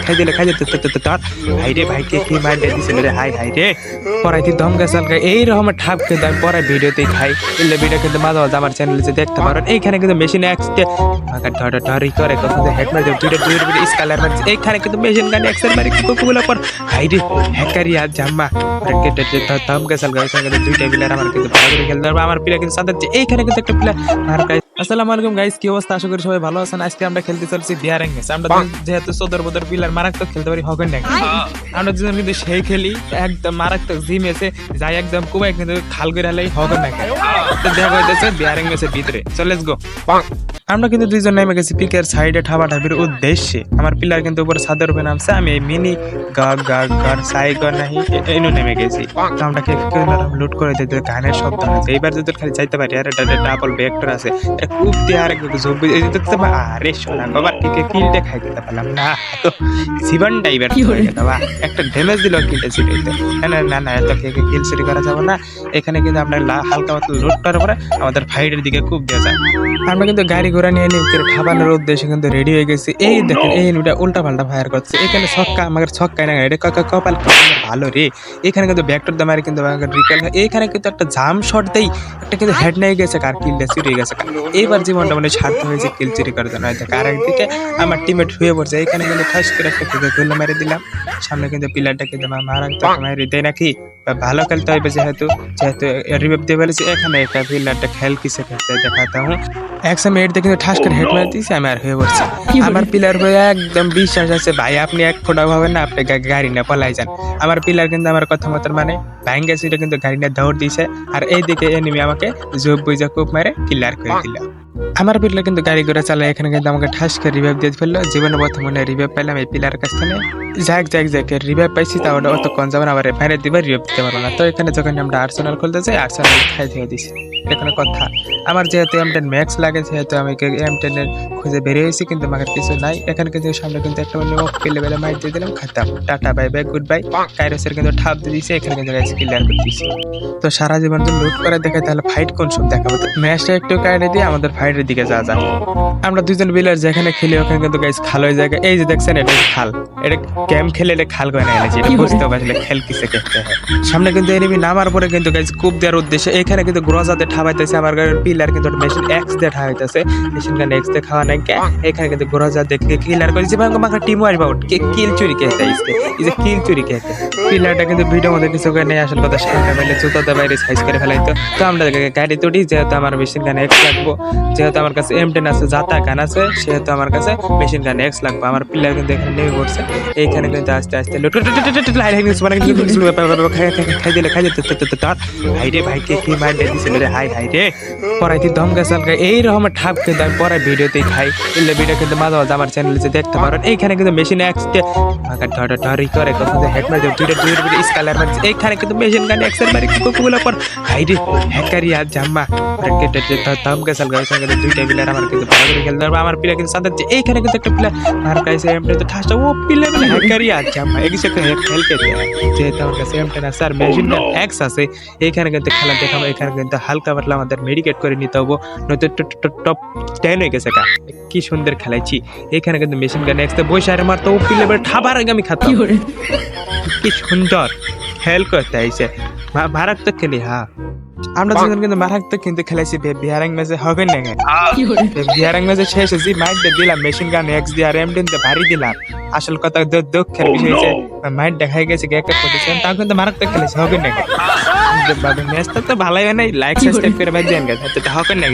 খাই দিলে খাই দিতে তোর হাই রে ভাই কে কি মার দিছিল রে হাই হাই রে পড়াইতে দম গেছাল এই রকম ঠাপ কিন্তু ভিডিওতেই খাই ভিডিও কিন্তু মাঝে মাঝে আমার চ্যানেলে যে দেখতে পারেন এইখানে কিন্তু মেশিন ঢড় করে হেড কিন্তু মেশিন গান এক্সেল মারি কুকুগুলো পর হাই রে হ্যাকারি দুইটা প্লেয়ার আমার কিন্তু ভালো খেলতে পারবে আমার এইখানে কিন্তু একটা আসসালামু আলাইকুম গাইস কি অবস্থা? আশা করি সবাই ভালো আছেন। আজকে আমরা খেলতে চলছি বিয়ারিং ম্যাচ আমরা যেহেতু সদর বদর পিলার মারাত্মক খেলতে পারি হকেন না আমরা দুজন কিন্তু সেই খেলি একদম মারাত্মক জি ম্যাচে যাই একদম কুবাই কিন্তু খাল করে হালাই হকেন না তো দেখা হইতেছে বিয়ারিং ম্যাচের ভিতরে। চলেস লেটস গো আমরা কিন্তু দুইজন নেমে গেছি পিকের সাইডে ঠাবা ঠাবির উদ্দেশ্যে। আমার পিলার কিন্তু উপরে ছাদের উপরে নামছে আমি এই মিনি গার গার গার সাই গার নাহি এনু নেমে গেছি। আমরা কে লুট করে দিতে গানের শব্দ আছে। এইবার যদি খালি যাইতে পারি আরে ডাবল ভেক্টর আছে। খুব দিয়ে আর একটু জব দেখতে পা আরে সোনা বাবা কে কিলটা খাই দিতে পারলাম না। তো জীবন ডাইভার হয়ে গেল বা একটা ড্যামেজ দিল কিলটা সিটিতে না না না এত কে কিল সিটি করা যাবে না। এখানে কিন্তু আমরা হালকা পাতলা লুট করার পরে আমাদের ফাইটের দিকে খুব দিয়ে যায়। আমরা কিন্তু গাড়ি ঘোড়া নিয়ে নিয়ে খাবানোর উদ্দেশ্যে কিন্তু রেডি হয়ে গেছি। এই দেখেন এই এনিমিটা উল্টা পাল্টা ফায়ার করছে। এখানে ছক্কা আমাদের ছক্কায় না এটা কপাল ভালো রে। এখানে কিন্তু ব্যাকটোর দামারে কিন্তু রিকল এখানে কিন্তু একটা জাম শট দেই একটা কিন্তু হেড নিয়ে গেছে কার কিলটা চুরি গেছে। এইবার জীবনটা মানে স্বার্থ হয়েছে কিল চুরি করার জন্য। হয়তো কার একদিকে আমার টিমেট হয়ে পড়ছে। এখানে কিন্তু ঠাস করে একটা কিন্তু গোল মেরে দিলাম। সামনে কিন্তু পিলারটা কিন্তু মারা মারি দেয় নাকি? বা ভালো খেলতে হবে যেহেতু যেহেতু রিভাইভ দিয়ে বলেছি এখানে একটা পিলারটা খেল কিসে খেলতে দেখাতা হুঁ একশো মিনিট কিন্তু ঠাস করে হেড মার দিয়েছি আমি আর হয়ে পড়ছি। আমার পিলার হয়ে একদম বিশ্বাস আছে ভাই আপনি এক ফোটা ভাবেন না আপনি গাড়ি না পলাই যান। আমার পিলার কিন্তু আমার কথা মতো মানে ভাঙ্গা সিটে কিন্তু গাড়ি না দৌড় দিয়েছে আর এইদিকে এনিমি আমাকে জোব বুঝা কুপ মারে কিলার করে দিল। আমার পিলার কিন্তু গাড়ি ঘোড়া চালায়, এখানে কিন্তু আমাকে ঠাস করে রিভাইভ দিয়ে ফেলল। জীবনে প্রথম মনে রিভাইভ পেলাম এই পিলার কাছ থেকে যাক যাক যাক রিভাইভ পাইছি তা ওটা অত কন যাবেন আবার বাইরে দিবার রিভাইভ দিতে পারব না। তো এখানে যখন আমরা আর্সেনাল খুলতে যাই আর্সেনাল খাই থেকে দিছি। এখানে কথা। আমার যেহেতু এম টেন ম্যাক্স লাগে, সেহেতু আমি এম টেনের খুঁজে বেরিয়ে হয়েছি, কিন্তু আমার কিছু নাই। এখানে কিন্তু সামনে কিন্তু একটা মানে ওকে লেভেলে মাইট দিয়ে দিলাম, খাতাম। Tata bye bye good bye কাইরোসের কিন্তু ঠাপ দিয়ে দিয়েছে এখানে কিন্তু গাছ ক্লিয়ার করে দিয়েছি তো সারা জীবন যদি লুট করে দেখে, তাহলে ফাইট কোন সব দেখাবো? তো ম্যাচটা একটু কাটে দিয়ে আমাদের ফাইটের দিকে যাওয়া যাক আমরা দুজন বিলার যেখানে খেলি ওখানে কিন্তু গাইস খাল হয়ে যায়। এই যে দেখছেন এটা খাল। এটা গেম খেলে এটা খাল করে না এলেছি এটা বুঝতে পারছিলে খেল কিসে খেলতে হয়। সামনে কিন্তু এনিমি নামার পরে কিন্তু গাইস কূপ দেওয়ার উদ্দেশ্যে এখানে কিন্তু গ্রজাতে ঠাবাইতেছে আমার গাড়ির পিলার কিন্তু মেশিন এক্স দিয়ে ঠাবাইতেছে। মেশিন গান এক্স দিয়ে খাওয়া নাই এখানে কিন্তু গ্রজা দেখে কিলার করেছে। ভাঙা মাখা টিম ওয়াইপ আউট কিল চুরি খেতে এই যে কিল চুরি খেতে পিলারটা কিন্তু ভিডিও মধ্যে কিছু করে নেই, আসল কথা সামনে মেলে জুতোতে বাইরে সাইজ করে ফেলাইতো তো। আমরা গাড়ি তুটি যেহেতু আমার মেশিন গান এক্স লাগবো। যেহেতু আমার কাছে এম টেন আছে জাতা গান আছে, সেহেতু আমার কাছে মেশিন গান এক্স লাগবে। আমার পিলার কিন্তু এখানে নেমে পড়ছে। এইখানে কিন্তু আস্তে আস্তে খাই দিলে, খাই দিতে রে ভাই, কে, কি মার দিছিল রে? হাই হাই রে। পড়াইতে দম গেছাল এই রকম ঠাপ কিন্তু আমি পরে ভিডিওতেই খাই। এলে ভিডিও কিন্তু মাঝে মাঝে আমার চ্যানেলে দেখতে পারেন, এইখানে কিন্তু মেশিন ফাঁকা ঢড় ঢড়ি করে কত যে হেড দুইটা দুইটা দুইটা স্কালার মারি এইখানে কিন্তু মেশিন গান এক্সেল মারি কুকুগুলো পর হাই রে হ্যাকারি আর জাম্মা। কেটে দম গেছাল এখানে কিন্তু দুইটা প্লেয়ার আমার কিন্তু ভালো করে খেলতে পারবে। আমার প্লেয়ার কিন্তু সাথে যে এইখানে কিন্তু একটা প্লেয়ার আর কাছে এমটা তো ঠাসটা। ও প্লেয়ার মানে হ্যাকারি আর জাম্মা। এই কিছু একটা খেলতে দেয়। যেহেতু আমার কাছে এমটা আছে আর মেশিন এক্স আছে এইখানে কিন্তু খেলা দেখাবো। এখানে কিন্তু হালকা পাতলা আমাদের মেডিকেট করে নিতে হব। নয়তো টপ টেন হয়ে গেছে কা কি সুন্দর খেলাইছি। এখানে কিন্তু মেশিন গান এক্সতে বসে আর মারতো। ও পিলে ঠাবার আগে আমি খাতাম। কি সুন্দর। খেল করতে আইছে। মারাত্মক খেলি হ্যাঁ আমরা দুজন কিন্তু মারাত্মক কিন্তু খেলাইছি বে- বিহারাং ম্যাচে হবে না বিহারাং ম্যাচে শেষ হয়েছি মাইট দিলাম মেশিন গান এক্স দিয়ে আর এমডিন দিয়ে ভারী দিলাম। আসল কথা দু- দুঃখের বিষয় হয়েছে মাইট দেখাই গেছে এক এক পজিশন তাও কিন্তু মারাত্মক খেলেছি হবে না ম্যাচটা তো ভালোই হয় নাই লাইক সাবস্ক্রাইব করে? ভাই দেন গেছে হবে না